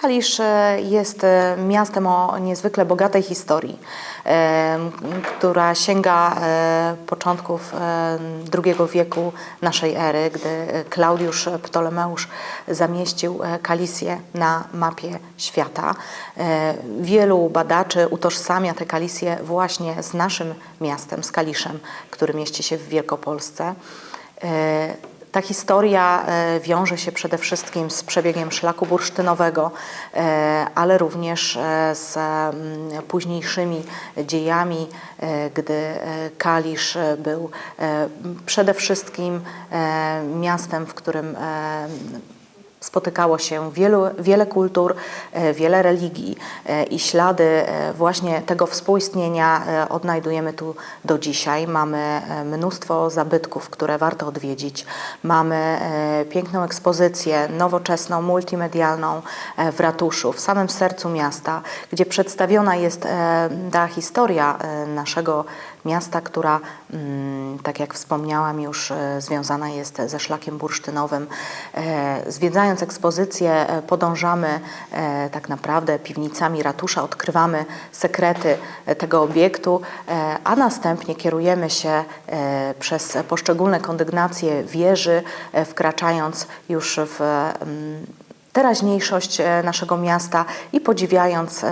Kalisz e, jest e, miastem o niezwykle bogatej historii, e, która sięga początków II wieku naszej ery, gdy Klaudiusz Ptolemeusz zamieścił Kalisję na mapie świata. Wielu badaczy utożsamia tę Kalisję właśnie z naszym miastem, z Kaliszem, który mieści się w Wielkopolsce. Ta historia e, wiąże się przede wszystkim z przebiegiem szlaku bursztynowego, e, ale również e, z mm, późniejszymi dziejami, gdy Kalisz był przede wszystkim miastem, w którym spotykało się wielu, wiele kultur, e, wiele religii e, i ślady e, właśnie tego współistnienia odnajdujemy tu do dzisiaj. Mamy mnóstwo zabytków, które warto odwiedzić. Mamy piękną ekspozycję nowoczesną, multimedialną w ratuszu, w samym sercu miasta, gdzie przedstawiona jest ta historia naszego miasta, która, mm, tak jak wspomniałam już, e, związana jest ze szlakiem bursztynowym. E, Zwiedzając ekspozycję, e, podążamy tak naprawdę piwnicami ratusza, odkrywamy sekrety tego obiektu, a następnie kierujemy się przez poszczególne kondygnacje wieży, wkraczając już w mm, teraźniejszość naszego miasta i podziwiając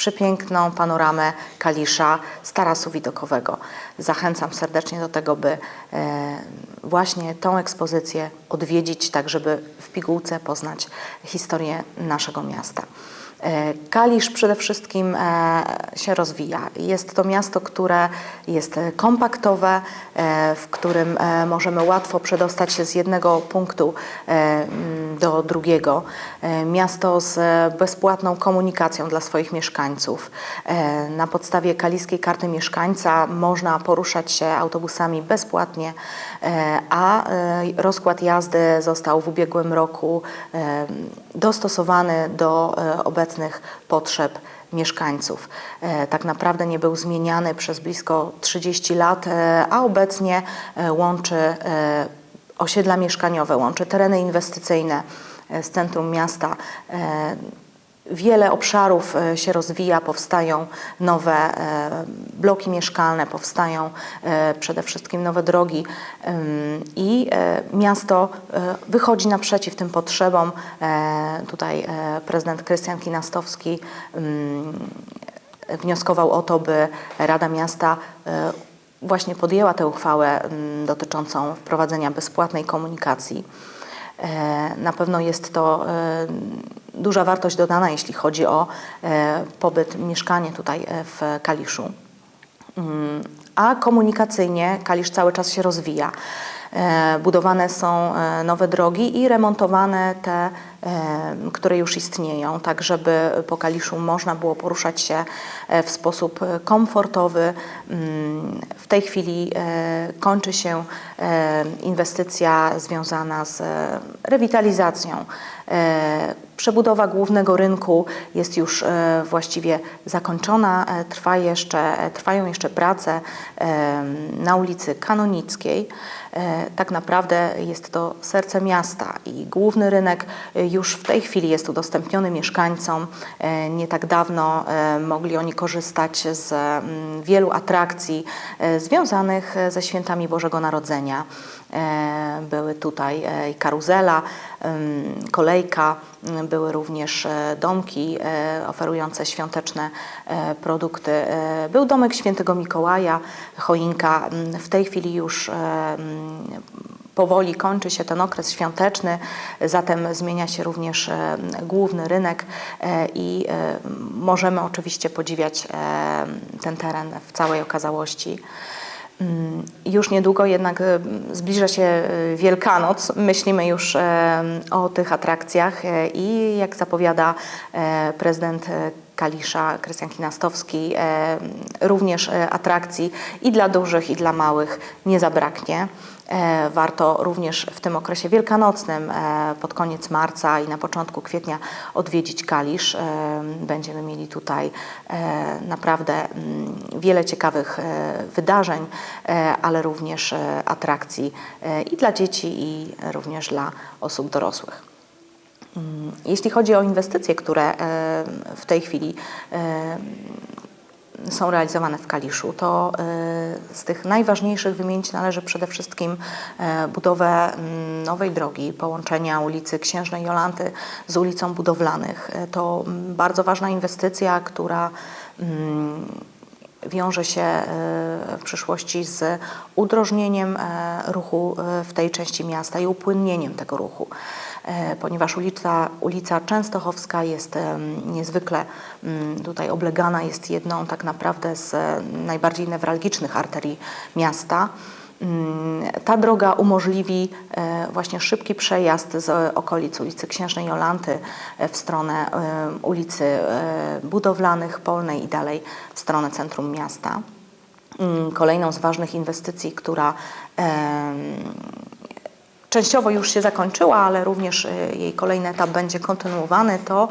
przepiękną panoramę Kalisza z tarasu widokowego. Zachęcam serdecznie do tego, by e, właśnie tą ekspozycję odwiedzić, tak żeby w pigułce poznać historię naszego miasta. E, Kalisz przede wszystkim e, się rozwija. Jest to miasto, które jest e, kompaktowe, w którym możemy łatwo przedostać się z jednego punktu do drugiego. Miasto z bezpłatną komunikacją dla swoich mieszkańców. Na podstawie kaliskiej karty mieszkańca można poruszać się autobusami bezpłatnie, a rozkład jazdy został w ubiegłym roku dostosowany do e, obecnych potrzeb mieszkańców. E, Tak naprawdę nie był zmieniany przez blisko 30 lat, e, a obecnie e, łączy osiedla mieszkaniowe, łączy tereny inwestycyjne z centrum miasta. Wiele obszarów e, się rozwija, powstają nowe e, bloki mieszkalne, powstają e, przede wszystkim nowe drogi i miasto wychodzi naprzeciw tym potrzebom. Tutaj prezydent Krystian Kinastowski wnioskował o to, by Rada Miasta właśnie podjęła tę uchwałę dotyczącą wprowadzenia bezpłatnej komunikacji. E, Na pewno jest to e, duża wartość dodana, jeśli chodzi o e, pobyt, mieszkanie tutaj w Kaliszu. Mm, A komunikacyjnie Kalisz cały czas się rozwija. E, Budowane są e, nowe drogi i remontowane te, e, które już istnieją, tak żeby po Kaliszu można było poruszać się w sposób komfortowy. Mm, W tej chwili kończy się inwestycja związana z rewitalizacją Przebudowa głównego rynku jest już e, właściwie zakończona. E, Trwa jeszcze, e, trwają jeszcze prace e, na ulicy Kanonickiej. E, Tak naprawdę jest to serce miasta i główny rynek e, już w tej chwili jest udostępniony mieszkańcom. E, Nie tak dawno e, mogli oni korzystać z mm, wielu atrakcji e, związanych e, ze świętami Bożego Narodzenia. E, Były tutaj e, karuzela, kolejka, m, były również e, domki e, oferujące świąteczne e, produkty. E, Był domek świętego Mikołaja, choinka. W tej chwili już e, powoli kończy się ten okres świąteczny, zatem zmienia się również e, główny rynek e, i e, możemy oczywiście podziwiać e, ten teren w całej okazałości. Mm, Już niedługo jednak e, zbliża się e, Wielkanoc. Myślimy już o tych atrakcjach e, i jak zapowiada e, prezydent e, Kalisza, Krystian Kinastowski, e, również e, atrakcji i dla dużych, i dla małych nie zabraknie. E, Warto również w tym okresie wielkanocnym, pod koniec marca i na początku kwietnia odwiedzić Kalisz. Będziemy mieli tutaj naprawdę mm, wiele ciekawych wydarzeń, ale również atrakcji i dla dzieci, i również dla osób dorosłych. Mm, Jeśli chodzi o inwestycje, które e, w tej chwili e, są realizowane w Kaliszu, to e, z tych najważniejszych wymienić należy przede wszystkim budowę mm, nowej drogi, połączenia ulicy Księżnej Jolanty z ulicą Budowlanych. To mm, bardzo ważna inwestycja, która wiąże się w przyszłości z udrożnieniem ruchu w tej części miasta i upłynnieniem tego ruchu. E, Ponieważ ulica, ulica Częstochowska jest niezwykle mm, tutaj oblegana, jest jedną tak naprawdę z e, najbardziej newralgicznych arterii miasta. Mm, Ta droga umożliwi e, właśnie szybki przejazd z okolic ulicy Księżnej Jolanty w stronę ulicy Budowlanych, Polnej i dalej w stronę centrum miasta. Mm, Kolejną z ważnych inwestycji, która częściowo już się zakończyła, ale również e, jej kolejny etap będzie kontynuowany, to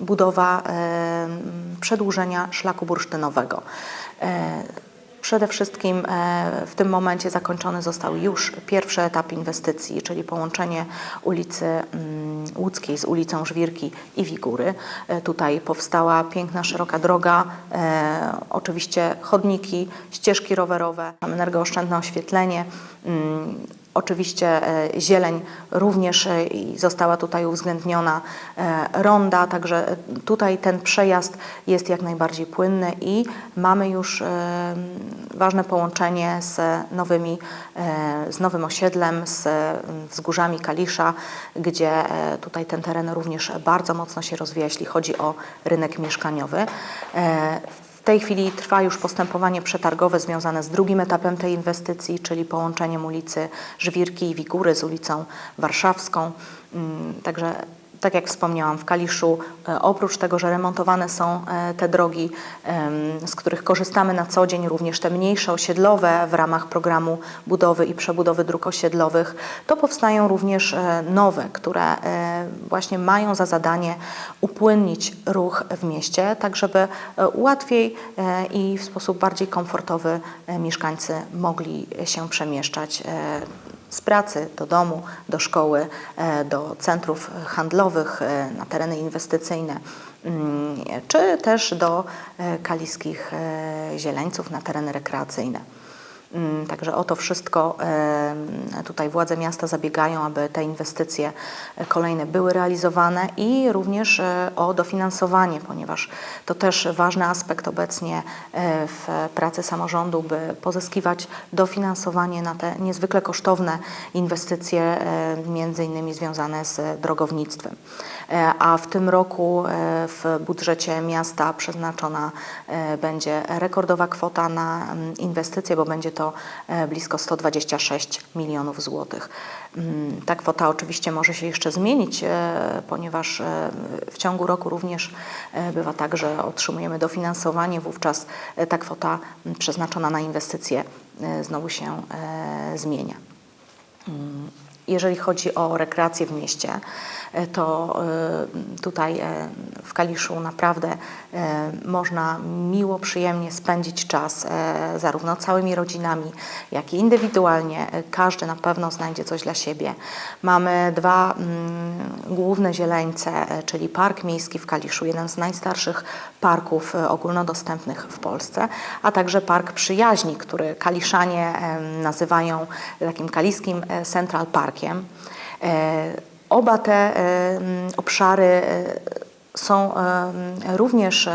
budowa przedłużenia szlaku bursztynowego. E, Przede wszystkim e, w tym momencie zakończony został już pierwszy etap inwestycji, czyli połączenie ulicy mm, Łódzkiej z ulicą Żwirki i Wigury. E, Tutaj powstała piękna, szeroka droga, oczywiście chodniki, ścieżki rowerowe, energooszczędne oświetlenie. Oczywiście e, zieleń również e, została tutaj uwzględniona e, ronda, także tutaj ten przejazd jest jak najbardziej płynny i mamy już ważne połączenie z nowymi, z nowym osiedlem, z wzgórzami Kalisza, gdzie tutaj ten teren również bardzo mocno się rozwija, jeśli chodzi o rynek mieszkaniowy. Tej chwili trwa już postępowanie przetargowe związane z drugim etapem tej inwestycji, czyli połączeniem ulicy Żwirki i Wigury z ulicą Warszawską. Mm, Także tak jak wspomniałam, w Kaliszu e, oprócz tego, że remontowane są e, te drogi, z których korzystamy na co dzień, również te mniejsze osiedlowe w ramach programu budowy i przebudowy dróg osiedlowych, to powstają również e, nowe, które właśnie mają za zadanie upłynnić ruch w mieście, tak żeby łatwiej i w sposób bardziej komfortowy mieszkańcy mogli się przemieszczać z pracy do domu, do szkoły, e, do centrów handlowych, e, na tereny inwestycyjne, mm, czy też do e, kaliskich zieleńców na tereny rekreacyjne. Mm, Także o to wszystko tutaj władze miasta zabiegają, aby te inwestycje e, kolejne były realizowane i również e, o dofinansowanie, ponieważ to też ważny aspekt obecnie e, w pracy samorządu, by pozyskiwać dofinansowanie na te niezwykle kosztowne inwestycje, między innymi związane z drogownictwem. E, A w tym roku e, w budżecie miasta przeznaczona e, będzie rekordowa kwota na mm, inwestycje, bo będzie to blisko 126 milionów złotych. Mm, Ta kwota oczywiście może się jeszcze zmienić, ponieważ w ciągu roku również bywa tak, że otrzymujemy dofinansowanie, wówczas ta kwota m, przeznaczona na inwestycje znowu się zmienia. Mm, jeżeli chodzi o rekreację w mieście, to e, tutaj e, w Kaliszu naprawdę e, można miło, przyjemnie spędzić czas e, zarówno całymi rodzinami, jak i indywidualnie. E, Każdy na pewno znajdzie coś dla siebie. Mamy dwa mm, główne zieleńce, e, czyli Park Miejski w Kaliszu, jeden z najstarszych parków e, ogólnodostępnych w Polsce, a także Park Przyjaźni, który Kaliszanie nazywają takim kaliskim e, Central Parkiem. Oba te e, m, obszary e, są e, również e,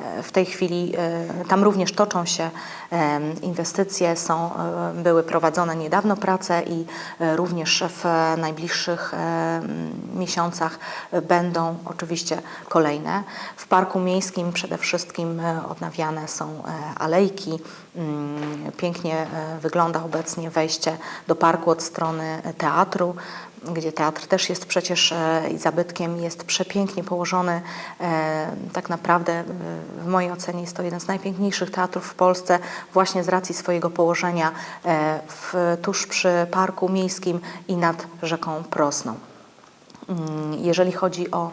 e, w tej chwili, tam również toczą się inwestycje, są, były prowadzone niedawno prace i również w najbliższych e, miesiącach będą oczywiście kolejne. W Parku Miejskim przede wszystkim odnawiane są alejki. Mm, Pięknie wygląda obecnie wejście do parku od strony teatru gdzie teatr też jest przecież e, i zabytkiem, jest przepięknie położony. E, Tak naprawdę e, w mojej ocenie jest to jeden z najpiękniejszych teatrów w Polsce właśnie z racji swojego położenia w, tuż przy Parku Miejskim i nad rzeką Prosną. Mm, Jeżeli chodzi o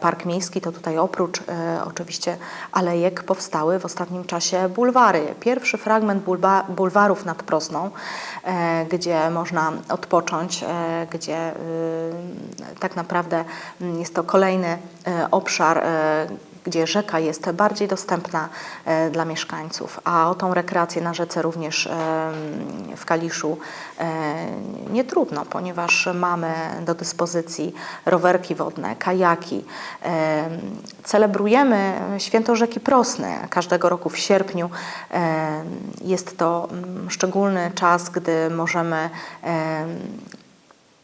Park Miejski, to tutaj oprócz e, oczywiście alejek powstały w ostatnim czasie bulwary. Pierwszy fragment bulwarów nad Prosną, e, gdzie można odpocząć, e, gdzie y, tak naprawdę mm, jest to kolejny obszar, gdzie rzeka jest bardziej dostępna e, dla mieszkańców, a o tą rekreację na rzece również e, w Kaliszu e, nie trudno, ponieważ mamy do dyspozycji rowerki wodne, kajaki. Celebrujemy święto rzeki Prosny każdego roku w sierpniu. Jest to mm, szczególny czas, gdy możemy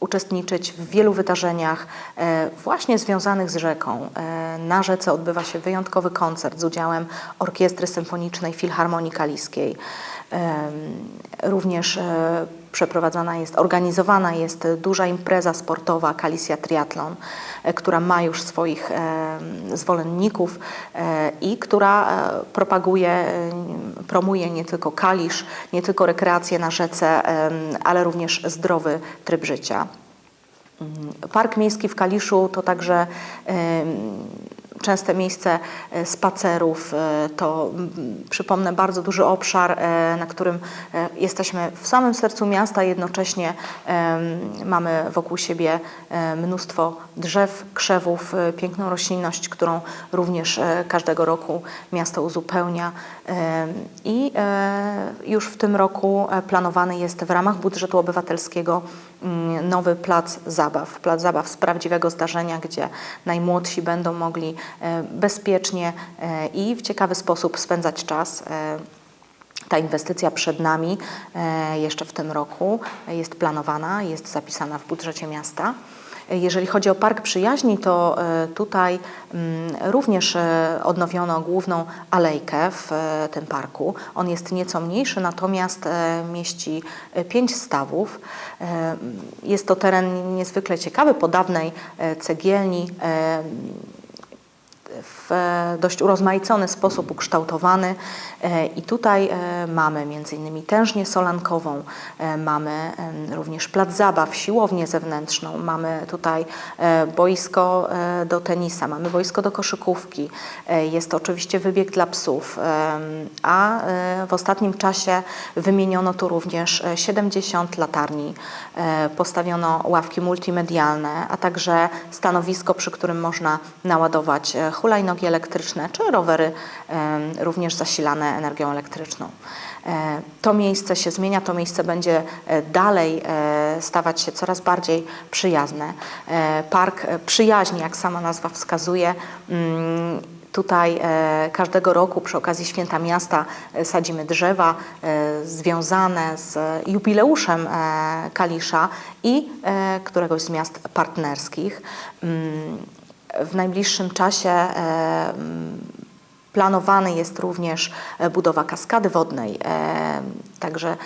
uczestniczyć w wielu wydarzeniach e, właśnie związanych z rzeką. E, Na rzece odbywa się wyjątkowy koncert z udziałem Orkiestry Symfonicznej Filharmonii Kaliskiej. Również e, przeprowadzana jest, organizowana jest duża impreza sportowa Kalisja Triathlon, e, która ma już swoich em, zwolenników e, i która e, propaguje, e, promuje nie tylko Kalisz, nie tylko rekreację na rzece, ale również zdrowy tryb życia. Mm, Park Miejski w Kaliszu to także częste miejsce e, spacerów. e, To przypomnę bardzo duży obszar, e, na którym jesteśmy w samym sercu miasta, jednocześnie mamy wokół siebie mnóstwo drzew, krzewów, piękną roślinność, którą również każdego roku miasto uzupełnia. I już w tym roku planowany jest w ramach budżetu obywatelskiego nowy plac zabaw. Plac zabaw z prawdziwego zdarzenia, gdzie najmłodsi będą mogli e, bezpiecznie e, i w ciekawy sposób spędzać czas. E, Ta inwestycja przed nami jeszcze w tym roku jest planowana, jest zapisana w budżecie miasta. Jeżeli chodzi o Park Przyjaźni, to e, tutaj mm, również e, odnowiono główną alejkę w e, tym parku. On jest nieco mniejszy, natomiast mieści pięć stawów. Jest to teren niezwykle ciekawy, po dawnej cegielni w dość urozmaicony sposób ukształtowany E, i tutaj e, mamy m.in. tężnię solankową, e, mamy również plac zabaw, siłownię zewnętrzną, mamy tutaj boisko do tenisa, mamy boisko do koszykówki, jest to oczywiście wybieg dla psów, a w ostatnim czasie wymieniono tu również e, 70 latarni, postawiono ławki multimedialne, a także stanowisko, przy którym można naładować e, elektryczne czy rowery również zasilane energią elektryczną. E, To miejsce się zmienia, to miejsce będzie e, dalej e, stawać się coraz bardziej przyjazne. Park przyjaźni, jak sama nazwa wskazuje, mm, Tutaj każdego roku przy okazji Święta Miasta sadzimy drzewa związane z jubileuszem Kalisza i któregoś z miast partnerskich. W najbliższym czasie e, Planowany jest również e, budowa kaskady wodnej, e, także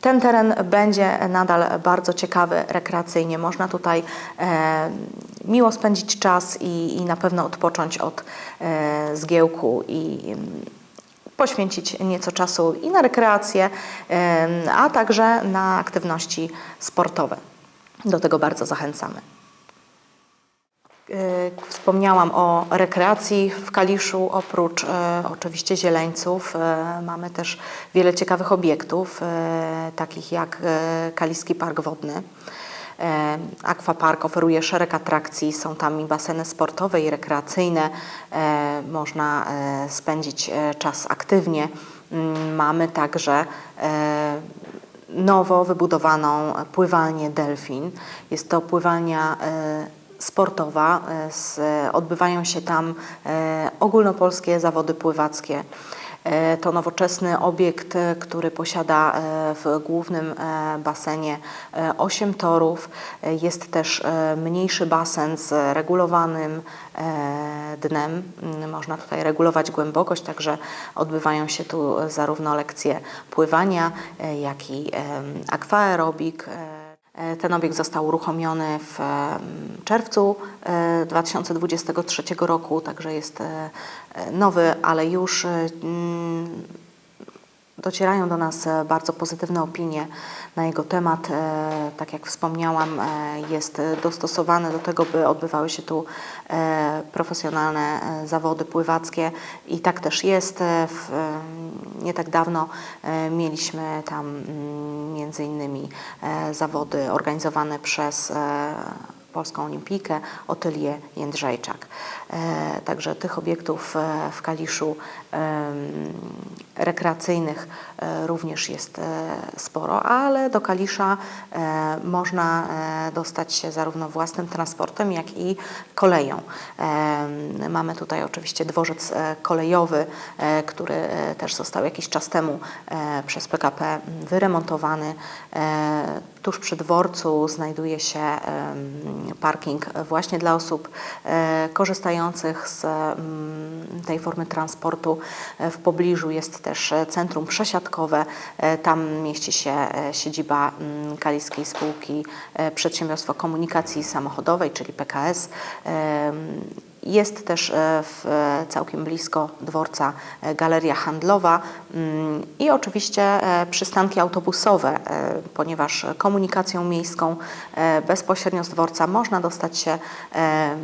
ten teren będzie nadal bardzo ciekawy rekreacyjnie. Można tutaj miło spędzić czas i, i na pewno odpocząć od zgiełku i mm, poświęcić nieco czasu i na rekreację, a także na aktywności sportowe. Do tego bardzo zachęcamy. E, Wspomniałam o rekreacji w Kaliszu. Oprócz e, oczywiście zieleńców e, mamy też wiele ciekawych obiektów, e, takich jak e, Kaliski Park Wodny. E, Aquapark oferuje szereg atrakcji, są tam i baseny sportowe i rekreacyjne. E, Można e, spędzić e, czas aktywnie. Mm, Mamy także e, nowo wybudowaną pływalnię Delfin. Jest to pływalnia e, sportowa. e, Odbywają się tam e, ogólnopolskie zawody pływackie. E, To nowoczesny obiekt, który posiada w głównym basenie 8 torów. Jest też mniejszy basen z regulowanym dnem. Mm, Można tutaj regulować głębokość, także odbywają się tu zarówno lekcje pływania, jak i akwaerobik. E, E, Ten obiekt został uruchomiony w em, czerwcu e, 2023 roku, także jest e, e, nowy, ale już e, mm, docierają do nas e, bardzo pozytywne opinie na jego temat. E, Tak jak wspomniałam, e, jest e, dostosowany do tego, by odbywały się tu e, profesjonalne e, zawody pływackie i tak też jest. E, e, Nie tak dawno e, mieliśmy tam mm, między innymi e, zawody organizowane przez e, Polską Olimpijkę, Otylię Jędrzejczak. Także tych obiektów w Kaliszu rekreacyjnych e, również jest e, sporo, ale do Kalisza e, można dostać się zarówno własnym transportem, jak i koleją. Mamy tutaj oczywiście dworzec kolejowy, który też został jakiś czas temu przez PKP wyremontowany. Tuż przy dworcu znajduje się parking właśnie dla osób korzystających z tej formy transportu. E, W pobliżu jest też e, centrum przesiadkowe. E, Tam mieści się siedziba mm, Kaliskiej Spółki Przedsiębiorstwo Komunikacji Samochodowej, czyli PKS. Jest też e, w, e, całkiem blisko dworca e, galeria handlowa mm, i oczywiście przystanki autobusowe, ponieważ komunikacją miejską bezpośrednio z dworca można dostać się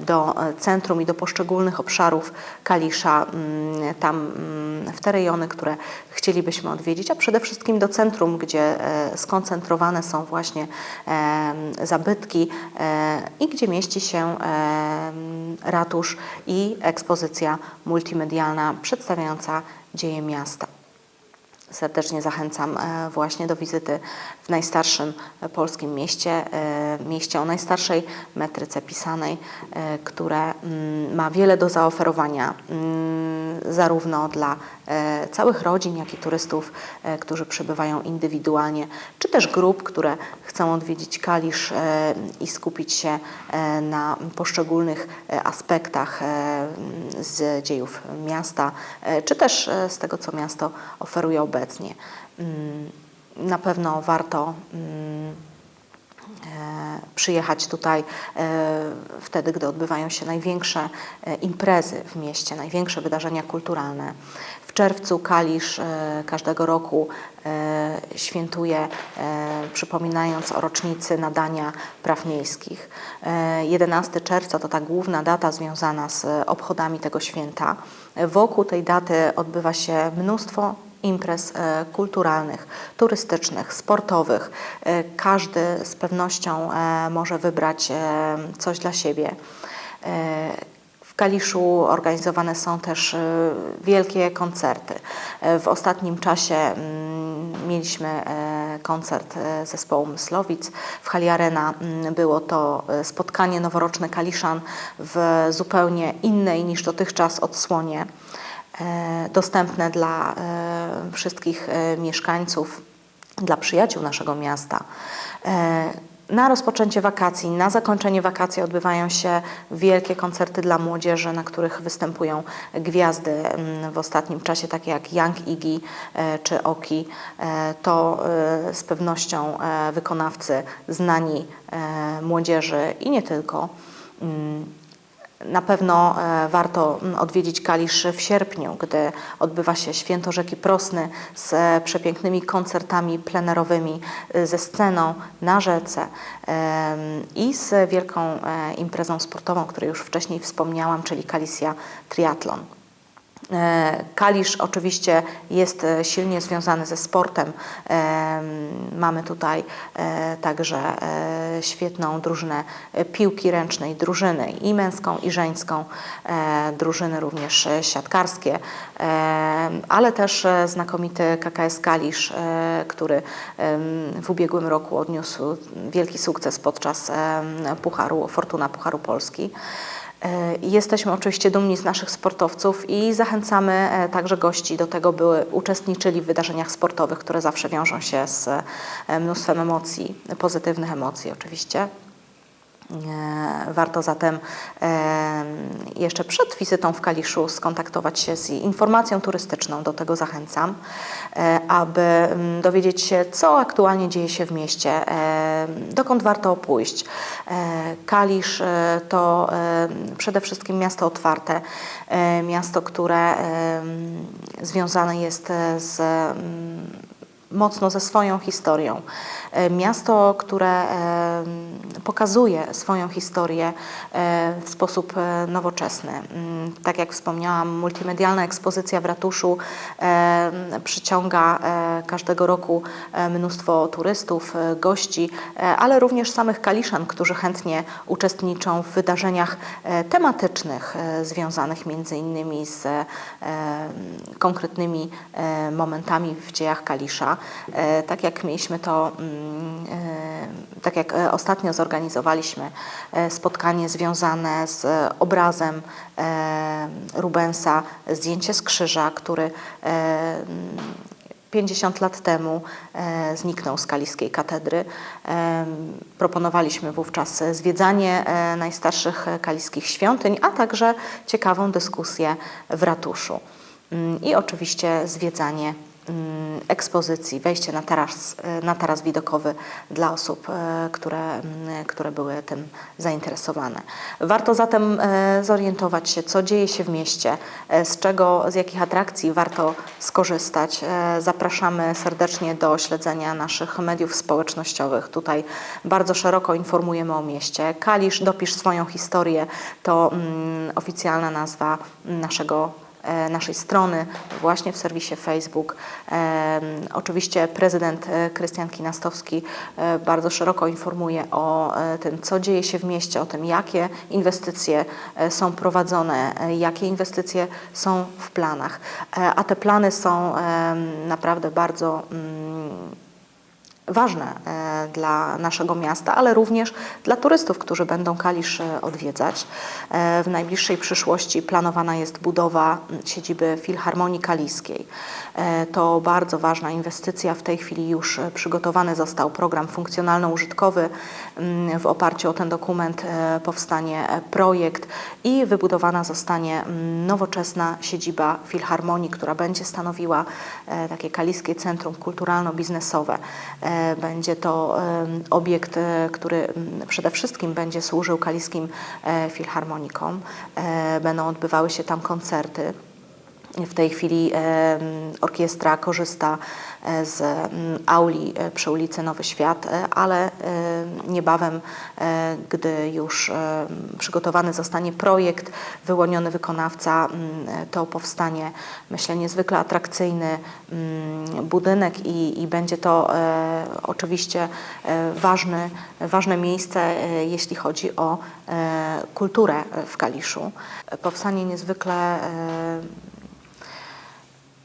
do centrum i do poszczególnych obszarów Kalisza, mm, tam mm, w te rejony, które chcielibyśmy odwiedzić, a przede wszystkim do centrum, gdzie skoncentrowane są właśnie zabytki i gdzie mieści się e, i ekspozycja multimedialna przedstawiająca dzieje miasta. Serdecznie zachęcam e, właśnie do wizyty w najstarszym polskim mieście, e, mieście o najstarszej metryce pisanej, e, które mm, ma wiele do zaoferowania mm, zarówno dla całych rodzin, jak i turystów, e, którzy przybywają indywidualnie, czy też grup, które chcą odwiedzić Kalisz e, i skupić się e, na poszczególnych aspektach z dziejów miasta, czy też z tego, co miasto oferuje obecnie. Mm, Na pewno warto mm, przyjechać tutaj wtedy, gdy odbywają się największe imprezy w mieście, największe wydarzenia kulturalne. W czerwcu Kalisz e, każdego roku e, świętuje, e, przypominając o rocznicy nadania praw miejskich. E, 11 czerwca to ta główna data związana z obchodami tego święta. Wokół tej daty odbywa się mnóstwo imprez kulturalnych, turystycznych, sportowych. Każdy z pewnością może wybrać coś dla siebie. Kaliszu organizowane są też e, wielkie koncerty. E, W ostatnim czasie mm, mieliśmy e, koncert e, zespołu Myslowic. W Hali Arena mm, było to e, spotkanie noworoczne Kaliszan w zupełnie innej niż dotychczas odsłonie dostępne dla wszystkich mieszkańców, dla przyjaciół naszego miasta. Na rozpoczęcie wakacji, na zakończenie wakacji odbywają się wielkie koncerty dla młodzieży, na których występują gwiazdy mm, w ostatnim czasie, takie jak Young Iggy e, czy Oki. E, To e, z pewnością wykonawcy znani młodzieży i nie tylko. Na pewno e, warto mm, odwiedzić Kalisz w sierpniu, gdy odbywa się Święto Rzeki Prosny z e, przepięknymi koncertami plenerowymi, e, ze sceną na rzece i z wielką imprezą sportową, o której już wcześniej wspomniałam, czyli Kalisja Triathlon. E, Kalisz oczywiście jest e, silnie związany ze sportem. E, Mamy tutaj także świetną drużynę piłki ręcznej, drużyny i męską, i żeńską, drużyny również siatkarskie, ale też znakomity KKS Kalisz, który w ubiegłym roku odniósł wielki sukces podczas Pucharu, Fortuna Pucharu Polski. E, Jesteśmy oczywiście dumni z naszych sportowców i zachęcamy e, także gości do tego, by uczestniczyli w wydarzeniach sportowych, które zawsze wiążą się z e, mnóstwem emocji, pozytywnych emocji oczywiście. E, Warto zatem e, jeszcze przed wizytą w Kaliszu skontaktować się z informacją turystyczną, do tego zachęcam, e, aby mm, dowiedzieć się, co aktualnie dzieje się w mieście, dokąd warto pójść. Kalisz to przede wszystkim miasto otwarte, miasto, które związane jest z mm, mocno ze swoją historią. E, Miasto, które e, pokazuje swoją historię e, w sposób nowoczesny. Mm, Tak jak wspomniałam, multimedialna ekspozycja w ratuszu przyciąga każdego roku mnóstwo turystów, gości, ale również samych kaliszan, którzy chętnie uczestniczą w wydarzeniach tematycznych związanych między innymi z konkretnymi momentami w dziejach Kalisza. Tak jak mieliśmy to, mm, tak jak e, ostatnio zorganizowaliśmy e, spotkanie związane z e, obrazem e, Rubensa, zdjęcie z krzyża, który e, 50 lat temu e, zniknął z kaliskiej katedry. E, proponowaliśmy wówczas zwiedzanie e, najstarszych e, kaliskich świątyń, a także ciekawą dyskusję w ratuszu. Mm, I oczywiście zwiedzanie ekspozycji, wejście na taras, e, na taras widokowy dla osób, e, które, mm, które były tym zainteresowane. Warto zatem e, zorientować się, co dzieje się w mieście, z czego, z jakich atrakcji warto skorzystać. Zapraszamy serdecznie do śledzenia naszych mediów społecznościowych. Tutaj bardzo szeroko informujemy o mieście. Kalisz, dopisz swoją historię to mm, oficjalna nazwa naszego naszej strony właśnie w serwisie Facebook. E, Oczywiście prezydent e, Krystian Kinastowski e, bardzo szeroko informuje o e, tym, co dzieje się w mieście, o tym, jakie inwestycje e, są prowadzone, e, jakie inwestycje są w planach. E, A te plany są e, naprawdę bardzo mm, ważne e, dla naszego miasta, ale również dla turystów, którzy będą Kalisz e, odwiedzać. E, W najbliższej przyszłości planowana jest budowa siedziby Filharmonii Kaliskiej. To bardzo ważna inwestycja. W tej chwili już przygotowany został program funkcjonalno-użytkowy. Mm, W oparciu o ten dokument e, powstanie projekt i wybudowana zostanie mm, nowoczesna siedziba Filharmonii, która będzie stanowiła e, takie kaliskie centrum kulturalno-biznesowe. E, Będzie to obiekt, który mm, przede wszystkim będzie służył kaliskim filharmonikom. Będą odbywały się tam koncerty. W tej chwili orkiestra korzysta z mm, auli e, przy ulicy Nowy Świat, e, ale e, niebawem, e, gdy już e, przygotowany zostanie projekt, wyłoniony wykonawca, mm, to powstanie, myślę, niezwykle atrakcyjny mm, budynek i, i będzie to e, oczywiście e, ważny, ważne miejsce, e, jeśli chodzi o e, kulturę w Kaliszu. Powstanie niezwykle e,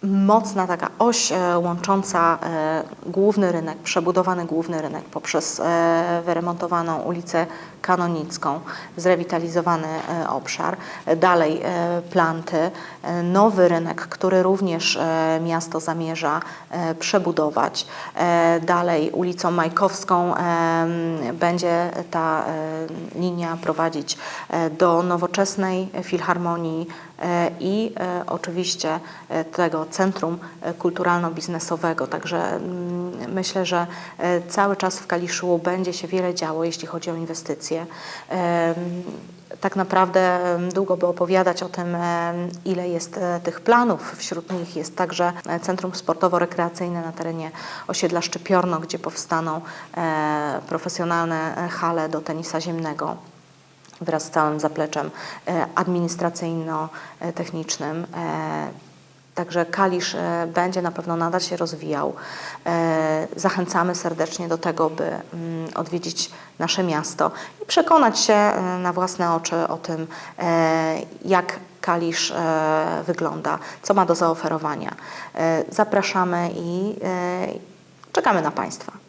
mocna taka oś e, łącząca e, główny rynek, przebudowany główny rynek poprzez e, wyremontowaną ulicę Kanonicką, zrewitalizowany e, obszar, dalej e, planty, e, nowy rynek, który również miasto zamierza przebudować, dalej ulicą Majkowską będzie ta linia prowadzić do nowoczesnej filharmonii i oczywiście tego centrum kulturalno-biznesowego. Także myślę, że cały czas w Kaliszu będzie się wiele działo, jeśli chodzi o inwestycje. Tak naprawdę długo by opowiadać o tym, ile jest e, tych planów. Wśród nich jest także e, Centrum Sportowo-Rekreacyjne na terenie osiedla Szczypiorno, gdzie powstaną e, profesjonalne hale do tenisa ziemnego wraz z całym zapleczem administracyjno-technicznym. Także Kalisz e, będzie na pewno nadal się rozwijał. E, Zachęcamy serdecznie do tego, by mm, odwiedzić nasze miasto i przekonać się e, na własne oczy o tym, jak Kalisz wygląda, co ma do zaoferowania. Zapraszamy i czekamy na Państwa.